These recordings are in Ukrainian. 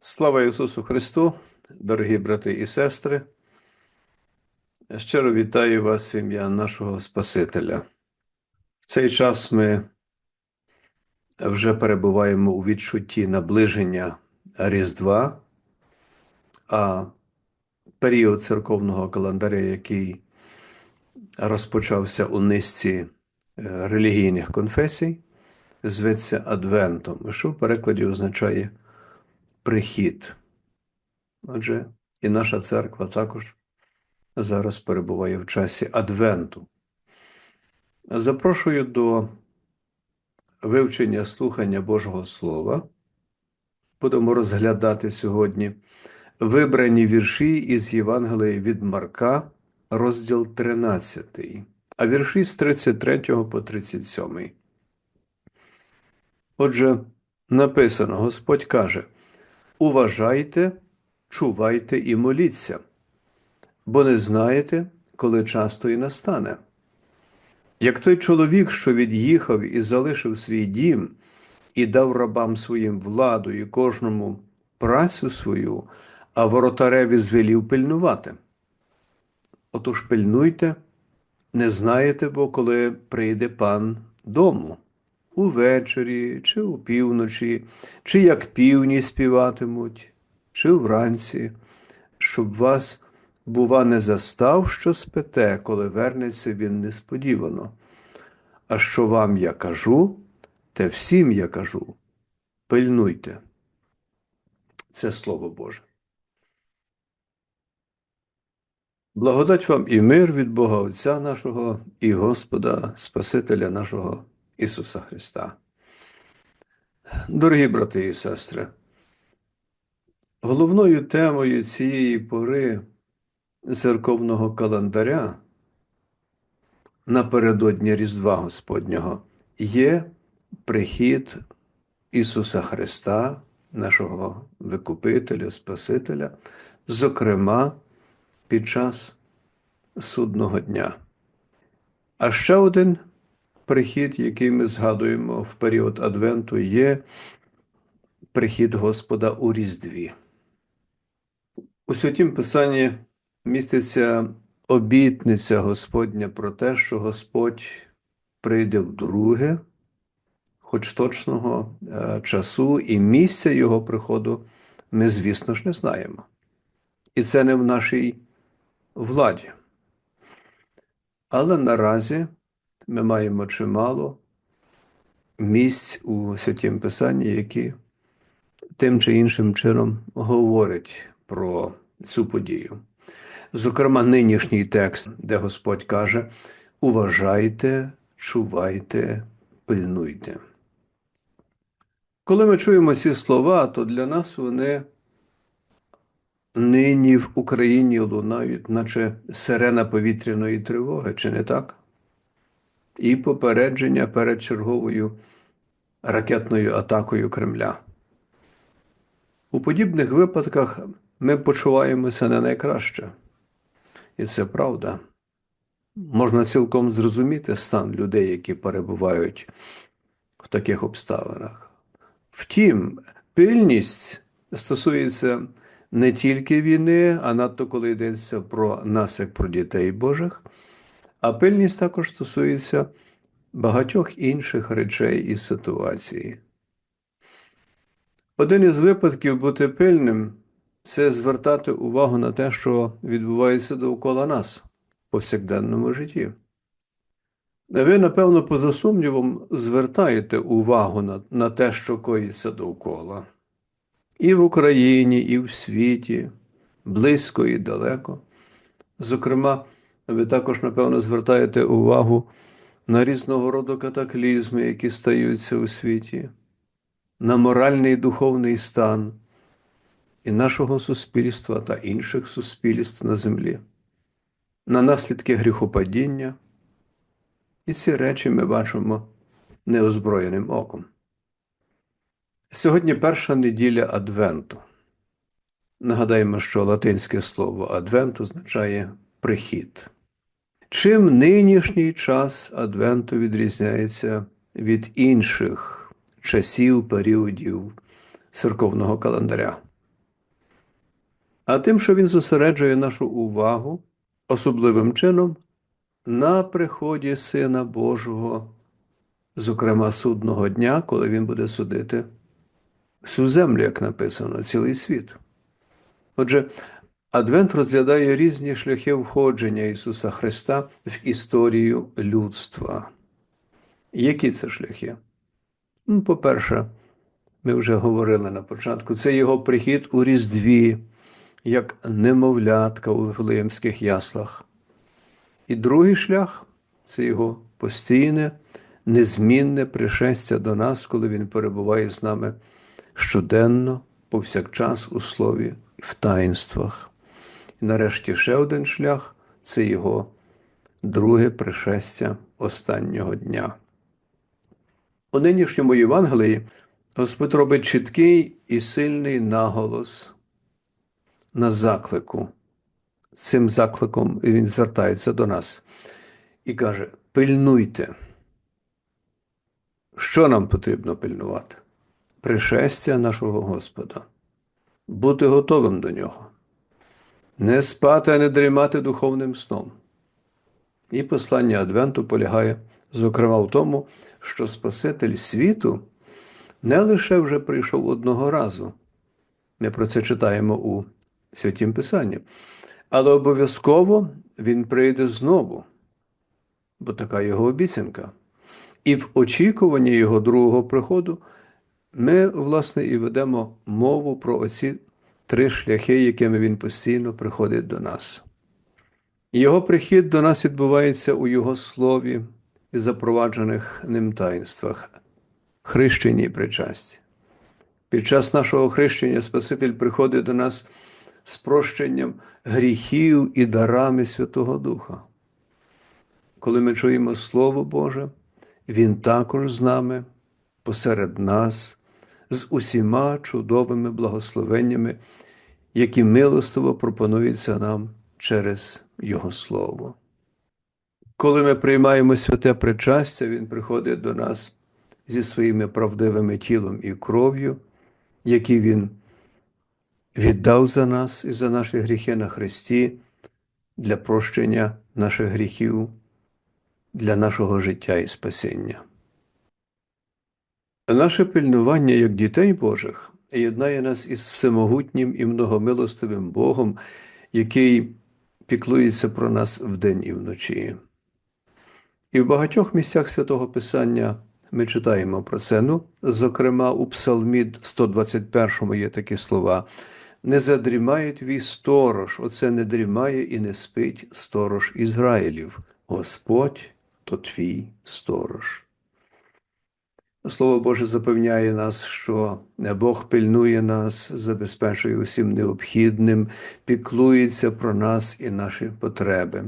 Слава Ісусу Христу, дорогі брати і сестри. Щиро вітаю вас в ім'я нашого Спасителя. В цей час ми вже перебуваємо у відчутті наближення Різдва, а період церковного календаря, який розпочався у низці е, релігійних конфесій, зветься Адвентом, що в перекладі означає прихід. Отже, і наша церква також зараз перебуває в часі Адвенту. Запрошую до вивчення слухання Божого Слова. Будемо розглядати сьогодні вибрані вірші із Євангелія від Марка, розділ 13, а вірші з 33 по 37. Отже, написано: Господь каже: Уважайте, чувайте і моліться, бо не знаєте, коли часто і настане. Як той чоловік, що від'їхав і залишив свій дім, і дав рабам своїм владу і кожному працю свою, а воротареві звелів пильнувати. Отож пильнуйте, не знаєте, бо коли прийде пан дому, увечері, чи у півночі, чи як півні співатимуть, чи вранці, щоб вас, бува, не застав, що спите, коли вернеться він несподівано. А що вам я кажу, те всім я кажу, пильнуйте. Це Слово Боже. Благодать вам і мир від Бога Отця нашого і Господа, Спасителя нашого Ісуса Христа. Дорогі брати і сестри, головною темою цієї пори церковного календаря напередодні Різдва Господнього є прихід Ісуса Христа, нашого Викупителя, Спасителя, зокрема під час судного дня. А ще один прихід, який ми згадуємо в період Адвенту, є прихід Господа у Різдві. У Святім Писанні міститься обітниця Господня про те, що Господь прийде вдруге, хоч точного е, часу і місця Його приходу ми, звісно ж, не знаємо. І це не в нашій владі. Але наразі ми маємо чимало місць у святім Писанні, які тим чи іншим чином говорять про цю подію. Зокрема, нинішній текст, де Господь каже: уважайте, чувайте, пильнуйте. Коли ми чуємо ці слова, то для нас вони нині в Україні лунають, наче сирена повітряної тривоги, чи не так? І попередження перед черговою ракетною атакою Кремля. У подібних випадках ми почуваємося не найкраще. І це правда. Можна цілком зрозуміти стан людей, які перебувають в таких обставинах. Втім, пильність стосується не тільки війни, а надто коли йдеться про нас, про дітей Божих, а пильність також стосується багатьох інших речей і ситуацій. Один із випадків бути пильним це звертати увагу на те, що відбувається довкола нас в повсякденному житті. Ви, напевно, поза сумнівом, звертаєте увагу на, на те, що коїться довкола. І в Україні, і в світі, близько і далеко. Зокрема, ви також, напевно, звертаєте увагу на різного роду катаклізми, які стаються у світі, на моральний і духовний стан і нашого суспільства та інших суспільств на землі, на наслідки гріхопадіння. І ці речі ми бачимо неозброєним оком. Сьогодні перша неділя Адвенту. Нагадаємо, що латинське слово Адвент означає прихід. Чим нинішній час Адвенту відрізняється від інших часів, періодів церковного календаря? а тим, що він зосереджує нашу увагу особливим чином на приході Сина Божого, зокрема судного дня, коли Він буде судити всю землю, як написано, цілий світ. Отже, Адвент розглядає різні шляхи входження Ісуса Христа в історію людства. Які це шляхи? Ну, По-перше, ми вже говорили на початку, це його прихід у Різдві, як немовлятка у Вифлеємських яслах. І другий шлях це його постійне, незмінне пришестя до нас, коли Він перебуває з нами щоденно, повсякчас у слові і в таїнствах. І нарешті ще один шлях це його друге пришестя останнього дня. У нинішньому Євангелії Господь робить чіткий і сильний наголос на заклику. Цим закликом він звертається до нас і каже: пильнуйте. Що нам потрібно пильнувати? Пришестя нашого Господа, бути готовим до нього, не спати, а не дрімати духовним сном. І послання Адвенту полягає, зокрема, в тому, що Спаситель світу не лише вже прийшов одного разу. Ми про це читаємо у Святім Писанні, але обов'язково Він прийде знову, бо така його обіцянка. І в очікуванні його другого приходу ми, власне, і ведемо мову про оці три шляхи, якими він постійно приходить до нас. Його прихід до нас відбувається у Його слові і запроваджених ним таїнствах, хрещенні і причасті. Під час нашого хрещення Спаситель приходить до нас з прощенням гріхів і дарами Святого Духа. Коли ми чуємо Слово Боже, Він також з нами, посеред нас, з усіма чудовими благословеннями, які милостиво пропонуються нам через Його Слово. Коли ми приймаємо святе причастя, Він приходить до нас зі своїми правдивими тілом і кров'ю, які Він віддав за нас і за наші гріхи на Христі для прощення наших гріхів, для нашого життя і спасіння. Наше пильнування як дітей Божих єднає нас із всемогутнім і многомилостивим Богом, який піклується про нас вдень і вночі. І в багатьох місцях святого Писання ми читаємо про це. Ну, зокрема, у Псалмі 121 є такі слова. Не задрімає твій сторож, оце не дрімає і не спить сторож Ізраїлів. Господь то твій сторож. Слово Боже запевняє нас, що Бог пильнує нас, забезпечує усім необхідним, піклується про нас і наші потреби.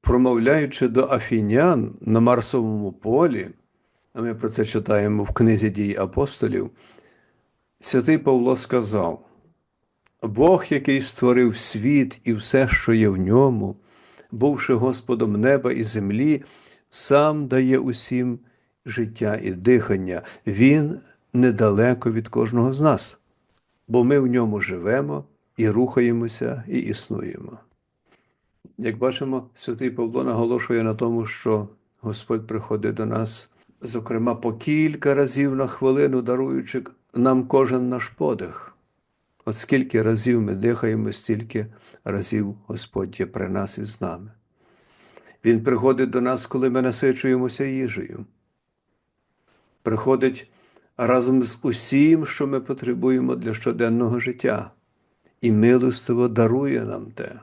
Промовляючи до афінян на Марсовому полі, а ми про це читаємо в книзі дій апостолів, святий Павло сказав: Бог, який створив світ і все, що є в ньому, бувши Господом неба і землі, сам дає усім життя і дихання, Він недалеко від кожного з нас, бо ми в ньому живемо і рухаємося, і існуємо. Як бачимо, святий Павло наголошує на тому, що Господь приходить до нас, зокрема, по кілька разів на хвилину, даруючи нам кожен наш подих. От скільки разів ми дихаємо, стільки разів Господь є при нас і з нами. Він приходить до нас, коли ми насичуємося їжею. Приходить разом з усім, що ми потребуємо для щоденного життя, і милостиво дарує нам те.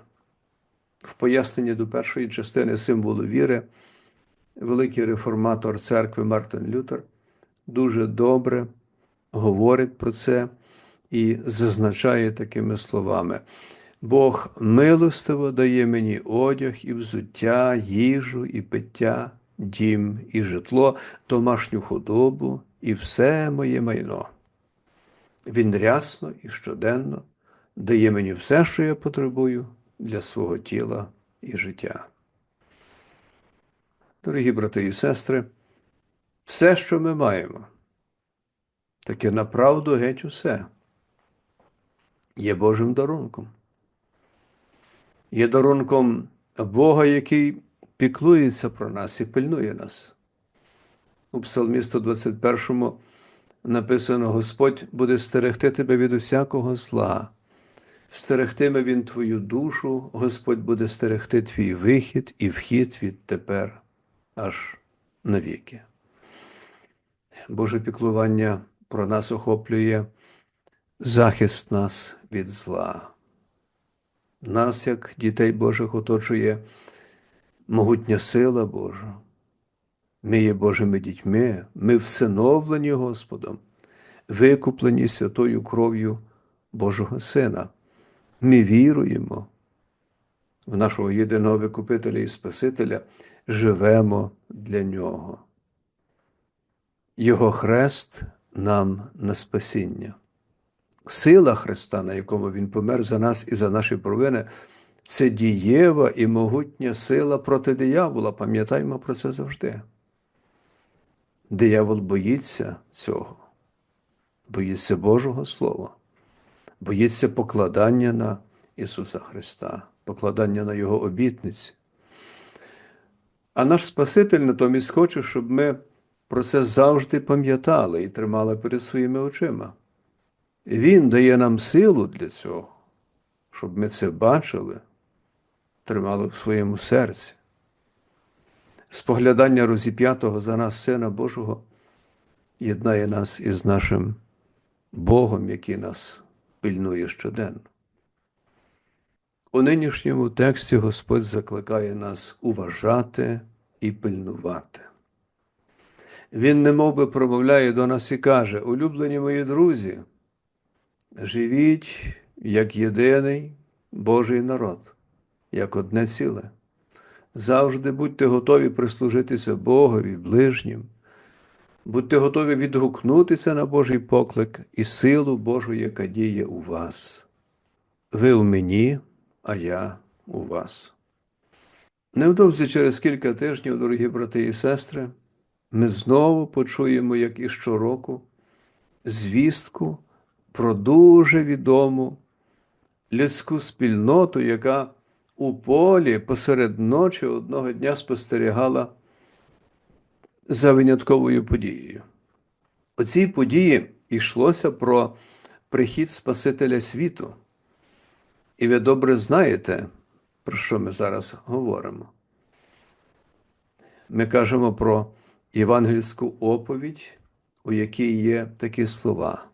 В поясненні до першої частини символу віри, великий реформатор церкви Мартин Лютер дуже добре говорить про це і зазначає такими словами: Бог милостиво дає мені одяг і взуття, їжу і пиття, дім і житло, домашню худобу і все моє майно. Він рясно і щоденно дає мені все, що я потребую для свого тіла і життя. Дорогі брати і сестри, все, що ми маємо, таке направду геть усе є Божим дарунком. є дарунком Бога, який піклується про нас і пильнує нас. У Псалмі 121 написано: Господь буде стерегти тебе від усякого зла, стерегтиме Він твою душу, Господь буде стерегти твій вихід і вхід відтепер аж навіки. Боже піклування про нас охоплює захист нас від зла. Нас, як дітей Божих, оточує могутня сила Божа. Ми є Божими дітьми, ми всиновлені Господом, викуплені святою кров'ю Божого Сина. Ми віруємо в нашого єдиного Викупителя і Спасителя, живемо для Нього. Його хрест нам на спасіння. Сила Христа, на якому Він помер за нас і за наші провини, це дієва і могутня сила проти диявола. Пам'ятаймо про це завжди. Диявол боїться цього, боїться Божого Слова, боїться покладання на Ісуса Христа, покладання на Його обітниці. А наш Спаситель натомість хоче, щоб ми про це завжди пам'ятали і тримали перед своїми очима. Він дає нам силу для цього, щоб ми це бачили, тримали в своєму серці. Споглядання розіп'ятого за нас Сина Божого єднає нас із нашим Богом, який нас пильнує щоденно. У нинішньому тексті Господь закликає нас уважати і пильнувати. Він немов би промовляє до нас і каже: улюблені мої друзі, живіть як єдиний Божий народ, як одне ціле. Завжди будьте готові прислужитися Богові, ближнім, будьте готові відгукнутися на Божий поклик і силу Божу, яка діє у вас. Ви у мені, а я у вас. Невдовзі через кілька тижнів, дорогі брати і сестри, ми знову почуємо, як і щороку, звістку про дуже відому людську спільноту, яка у полі посеред ночі одного дня спостерігала за винятковою подією. У цій події йшлося про прихід Спасителя світу. І ви добре знаєте, про що ми зараз говоримо. Ми кажемо про євангельську оповідь, у якій є такі слова.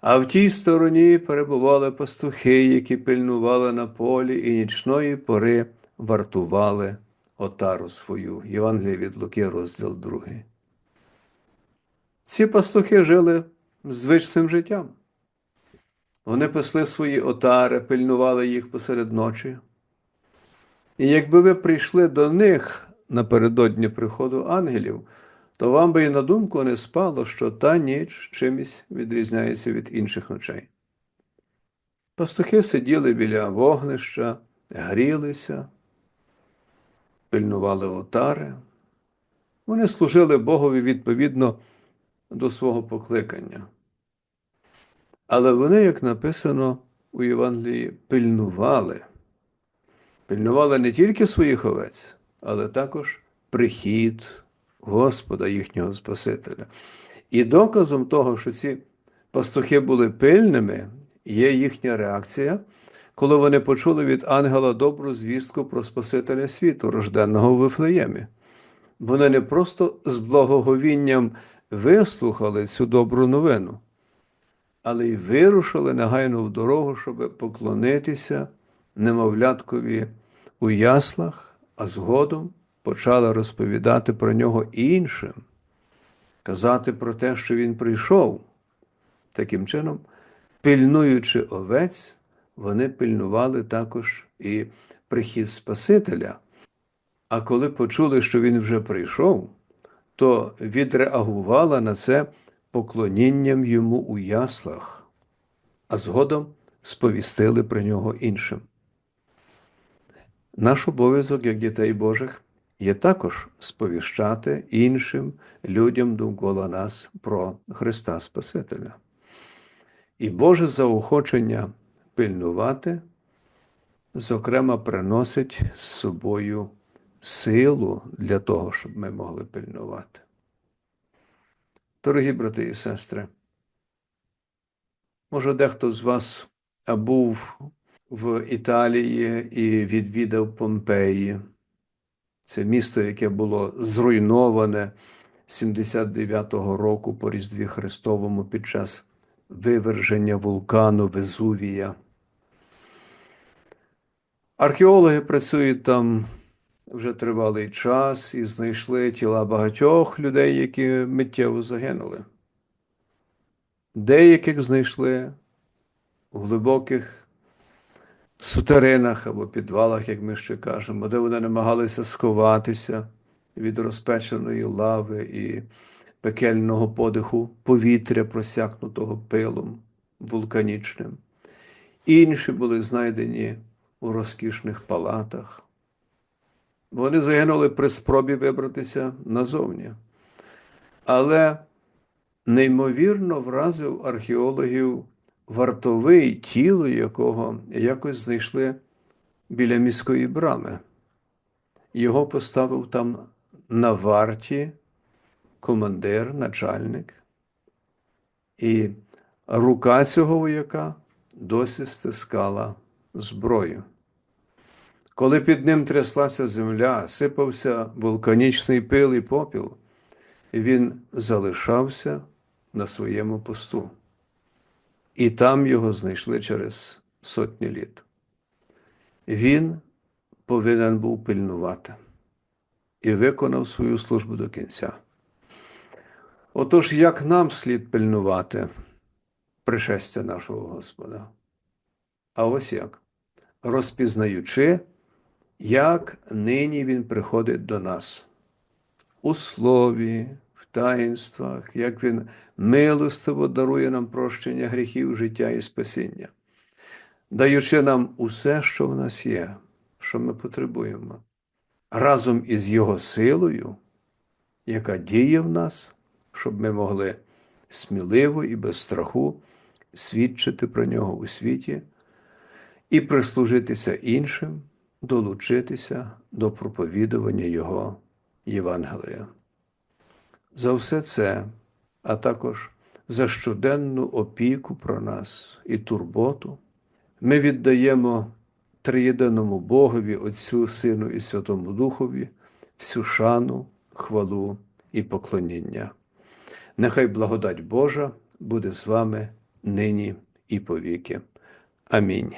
А в тій стороні перебували пастухи, які пильнували на полі і нічної пори вартували отару свою. Євангеліє від Луки, розділ 2. Ці пастухи жили звичним життям. Вони пасли свої отари, пильнували їх посеред ночі. І якби ви прийшли до них напередодні приходу ангелів, то вам би і на думку не спало, що та ніч чимось відрізняється від інших ночей. Пастухи сиділи біля вогнища, грілися, пильнували отари. Вони служили Богові відповідно до свого покликання. Але вони, як написано у Євангелії, пильнували. Пильнували не тільки своїх овець, але також прихід Господа їхнього Спасителя. І доказом того, що ці пастухи були пильними, є їхня реакція, коли вони почули від ангела добру звістку про Спасителя світу, рожденного в Вифлеємі. Вони не просто з благоговінням вислухали цю добру новину, але й вирушили негайно в дорогу, щоб поклонитися немовляткові у яслах, а згодом почали розповідати про нього іншим, казати про те, що він прийшов. Таким чином, пильнуючи овець, вони пильнували також і прихід Спасителя. А коли почули, що він вже прийшов, то відреагувала на це поклонінням йому у яслах, а згодом сповістили про нього іншим. Наш обов'язок як дітей Божих є також сповіщати іншим людям довкола нас про Христа Спасителя. І Боже заохочення пильнувати зокрема, приносить з собою силу для того, щоб ми могли пильнувати. Дорогі брати і сестри, може, дехто з вас був в Італії і відвідав Помпеї. Це місто, яке було зруйноване 79-го року по Різдві Христовому під час виверження вулкану Везувія. Археологи працюють там вже тривалий час і знайшли тіла багатьох людей, які миттєво загинули. Деяких знайшли в глибоких сутеринах або підвалах, як ми ще кажемо, де вони намагалися сховатися від розпеченої лави і пекельного подиху повітря, просякнутого пилом вулканічним. Інші були знайдені у розкішних палатах. Вони загинули при спробі вибратися назовні. Але неймовірно вразив археологів вартовий, тіло якого якось знайшли біля міської брами. Його поставив там на варті командир, начальник, і рука цього вояка досі стискала зброю. Коли під ним тряслася земля, сипався вулканічний пил і попіл, він залишався на своєму посту. І там його знайшли через сотні літ. Він повинен був пильнувати і виконав свою службу до кінця. Отож, як нам слід пильнувати пришестя нашого Господа? А ось як? Розпізнаючи, як нині Він приходить до нас у слові, таїнствах, як Він милостиво дарує нам прощення гріхів, життя і спасіння, даючи нам усе, що в нас є, що ми потребуємо, разом із Його силою, яка діє в нас, щоб ми могли сміливо і без страху свідчити про нього у світі і прислужитися іншим, долучитися до проповідування Його Євангелія. За все це, а також за щоденну опіку про нас і турботу, ми віддаємо триєдиному Богові, Отцю, Сину і Святому Духові всю шану, хвалу і поклоніння. Нехай благодать Божа буде з вами нині і повіки. Амінь.